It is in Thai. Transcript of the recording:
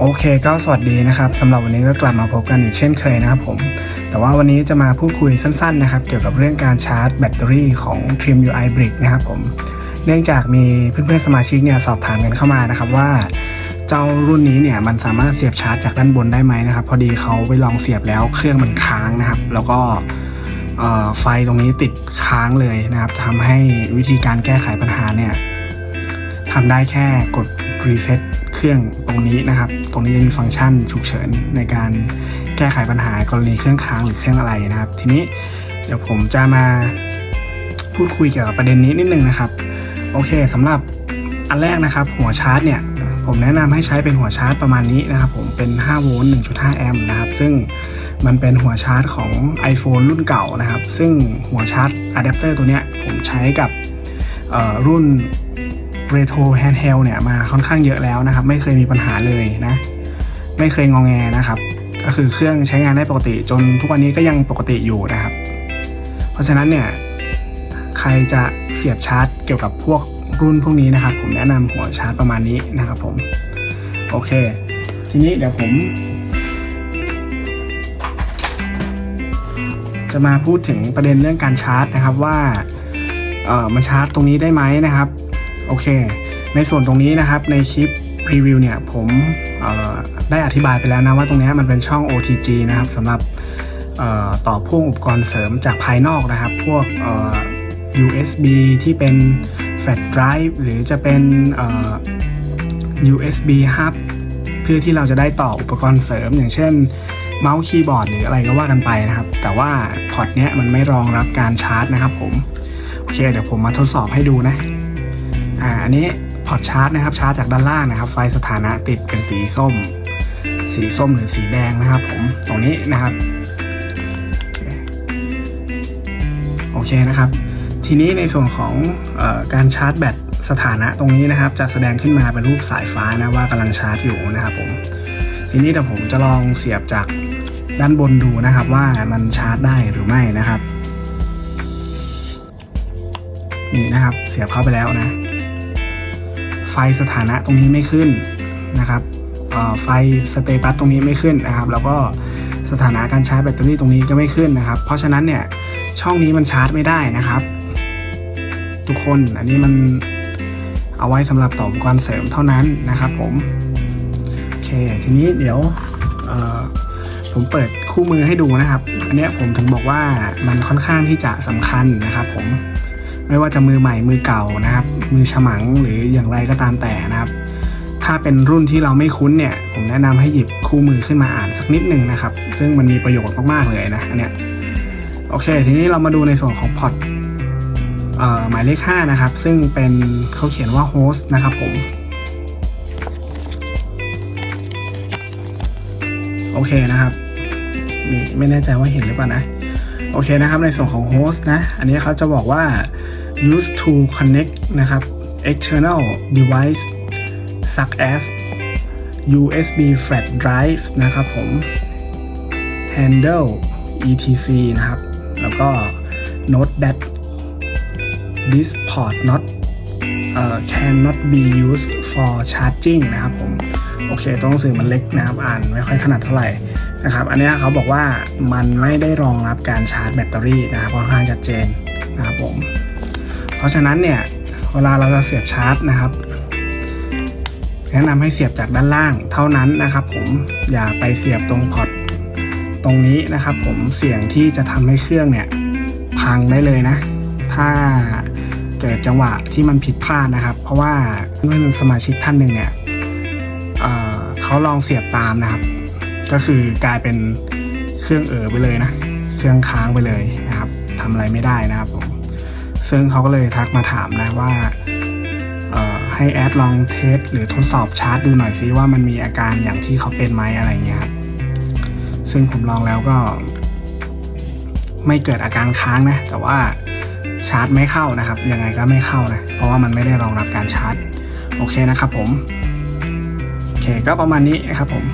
โอเคก็สวัสดีนะครับสำหรับวันนี้ก็กลับมาพบกันอีกเช่นเคยนะครับผม แต่ว่าวันนี้จะมาพูดคุยสั้นๆนะครับ เกี่ยวกับเรื่องการชาร์จแบตเตอรี่ของ Trim UI Brick นะครับผม เนื่องจากมีเพื่อนๆสมาชิกเนี่ยสอบถามกันเข้ามานะครับว่า เจ้ารุ่นนี้เนี่ยมันสามารถเสียบชาร์จจากด้านบนได้ไหมนะครับ พอดีเขาไปลองเสียบแล้วเครื่องมันค้างนะครับ แล้วก็ไฟตรงนี้ติดค้างเลยนะครับทำให้วิธีการแก้ไขปัญหาเนี่ยทำได้แค่กดรีเซ็ต เครื่องตรงนี้นะครับ ตรงนี้จะมีฟังก์ชันฉุกเฉินในการแก้ไขปัญหากรณีเครื่องค้างหรือเครื่องอะไรนะครับ ทีนี้เดี๋ยวผมจะมาพูดคุยเกี่ยวกับประเด็นนี้นิดนึงนะครับ โอเคสำหรับอันแรกนะครับ หัวชาร์จเนี่ยผมแนะนำให้ใช้เป็นหัวชาร์จประมาณนี้นะครับ ผมเป็น5โวลต์1.5แอมป์นะครับ ซึ่งมันเป็นหัวชาร์จของ iPhone รุ่นเก่านะครับ ซึ่งหัวชาร์จอะแดปเตอร์ตัวเนี้ยผมใช้กับรุ่น เอ่อรุ่น Retro Handheld เนี่ยมาค่อนข้างเยอะแล้วนะครับ ไม่เคยมีปัญหาเลยนะ ไม่เคยงองแงนะครับ ก็คือเครื่องใช้งานได้ปกติ จนทุกวันนี้ก็ยังปกติอยู่นะครับ เพราะฉะนั้นเนี่ยใครจะเสียบชาร์จเกี่ยวกับพวกรุ่นพวกนี้นะครับ ผมแนะนำหัวชาร์จประมาณนี้นะครับผมโอเค ทีนี้เดี๋ยวผม จะมาพูดถึงประเด็นเรื่องการชาร์จนะครับว่าเออมันชาร์จตรงนี้ได้ไหมนะครับ โอเค ในส่วนตรงนี้นะครับในคลิปรีวิวเนี่ยผมได้อธิบายไปแล้วนะว่าตรงนี้มันเป็นช่อง OTG นะครับสำหรับต่อพ่วงอุปกรณ์เสริมจากภายนอกนะครับ พวก USB ที่เป็น Flash Drive หรือจะเป็น USB Hub เพื่อที่เราจะได้ต่ออุปกรณ์เสริม อย่างเช่น เมาส์คีย์บอร์ดหรืออะไรก็ว่ากันไปนะครับ แต่ว่าพอร์ตเนี้ยมันไม่รองรับการชาร์จนะครับผม โอเค เดี๋ยวผมมาทดสอบให้ดูนะ อ่าอันนี้พอร์ตชาร์จนะครับชาร์จจากด้านล่างนะครับ ไฟสถานะติดเป็นสีส้ม สีส้มหรือสีแดงนะครับ ผมตรงนี้นะครับโอเคนะครับ ทีนี้ในส่วนของออการชาร์จแบตสถานะตรงนี้นะครับ จะแสดงขึ้นมาเป็นรูปสายฟ้านะว่ากำลังชาร์จอยู่นะครับผมทีนี้เดี๋ยวผมจะลองเสียบจากด้านบนดูนะครับ ว่ามันชาร์จได้หรือไม่นะครับ นี่นะครับ เสียบเข้าไปแล้วนะ ไฟสถานะตรงนี้ไม่ขึ้นนะครับไฟสเตตัสตรงนี้ไม่ขึ้นนะครับ แล้วก็สถานะการชาร์จแบตเตอรี่ตรงนี้ก็ไม่ขึ้นนะครับ เพราะฉะนั้นเนี่ยช่องนี้มันชาร์จไม่ได้นะครับ ทุกคนอันนี้มันเอาไว้สำหรับต่ออุปกรณ์เสริมเท่านั้นนะครับผมโอเคทีนี้เดี๋ยวผมเปิดคู่มือให้ดูนะครับ อันนี้ผมถึงบอกว่ามันค่อนข้างที่จะสำคัญนะครับผม ไม่ว่าจะมือใหม่มือเก่านะครับ มือฉมังหรืออย่างไรก็ตามแต่นะครับ ถ้าเป็นรุ่นที่เราไม่คุ้นเนี่ย ผมแนะนำให้หยิบคู่มือขึ้นมาอ่านสักนิดหนึ่งนะครับ ซึ่งมันมีประโยชน์มากๆเลยนะอันเนี้ยโอเค ทีนี้เรามาดูในส่วนของพอร์ตเอ่อหมายเลข5นะครับ ซึ่งเป็นเขาเขียนว่า host นะครับผมโอเคนะครับนี่ไม่แน่ใจว่าเห็นหรือเปล่านะ อเคนะครับ ในส่วนของ host นะ อันนี้เขาจะบอกว่า use to connect นะครับ external device such as USB flash drive นะครับผม handle etc นะครับ แล้วก็ note that this port not uh, cannot be used for charging นะครับผม โอเค ตัวหนังสือมันเล็กนะครับ อ่านไม่ค่อยถนัดเท่าไหร่ นะครับอันนี้เขาบอกว่ามันไม่ได้รองรับการชาร์จแบตเตอรี่นะครับค่อนข้างชัดเจนนะครับผมเพราะฉะนั้นเนี่ยเวลาเราจะเสียบชาร์จนะครับแนะนำให้เสียบจากด้านล่างเท่านั้นนะครับ ผมอย่าไปเสียบตรงพอร์ตตรงนี้นะครับ ผมเสี่ยงที่จะทำให้เครื่องเนี่ยพังได้เลยนะ ถ้าเกิดจังหวะที่มันผิดพลาดนะครับ เพราะว่าเมื่อนสมาชิกท่านหนึ่งเนี่ยเเขาลองเสียบตามนะครับ ก็คือกลายเป็นเครื่องเออไปเลยนะ เครื่องค้างไปเลยนะครับทำอะไรไม่ได้นะครับผมซึ่งเขาก็เลยทักมาถามนะว่าให้แอดลองเทสหรือทดสอบชาร์จดูหน่อยซิว่ามันมีอาการอย่างที่เขาเป็นไหมอะไรเงี้ยครับซึ่งผมลองแล้วก็ ไม่เกิดอาการค้างนะ แต่ว่าชาร์จไม่เข้านะครับ ยังไงก็ไม่เข้านะ เพราะว่ามันไม่ได้รองรับการชาร์จ โอเคนะครับผม โอเคก็ประมาณนี้นะครับผม